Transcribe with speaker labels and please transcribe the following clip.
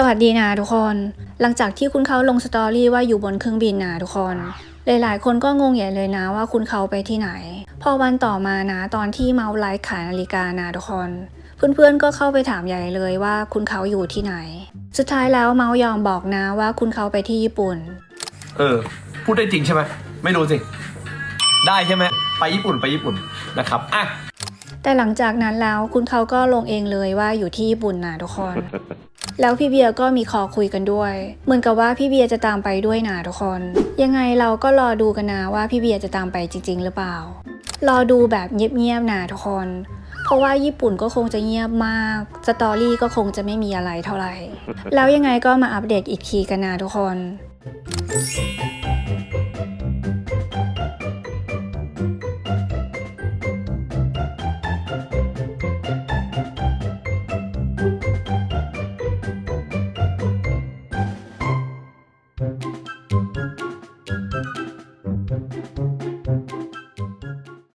Speaker 1: สวัสดีนะทุกคน หลังจากที่คุณเขาลงสตอรี่ว่าอยู่บนเครื่องบินนะทุกคน หลายๆ คนก็งงใหญ่เลยนะว่าคุณเขาไปที่ไหน พอวันต่อมานะตอนที่เมาส์ไลฟ์ขายนาฬิกานะทุกคน เพื่อนๆก็เข้าไปถามใหญ่เลยว่าคุณเขาอยู่ที่ไหน สุดท้ายแล้วเมาส์ยอมบอกนะว่าคุณเขาไปที่ญี่ปุ่น
Speaker 2: เออ พูดได้จริงใช่ไหมไม่รู้สิ ได้ใช่ไหมไปญี่ปุ่นไปญี่ปุ่นนะครับอะ
Speaker 1: แต่หลังจากนั้นแล้วคุณเขาก็ลงเองเลยว่าอยู่ที่ญี่ปุ่นนะทุกคน แล้วพี่เบียร์ก็มีคอคุยกันด้วย เหมือนกับว่าพี่เบียร์จะตามไปด้วยนะทุกคน ยังไงเราก็รอดูกันนะว่าพี่เบียร์จะตามไปจริง ๆ หรือเปล่า รอดูแบบเงียบๆนะทุกคน เพราะว่าญี่ปุ่นก็คงจะเงียบมาก สตอรี่ก็คงจะไม่มีอะไรเท่าไหร่ แล้วยังไงก็มาอัปเดตอีกทีกันนะทุกคน Thank you.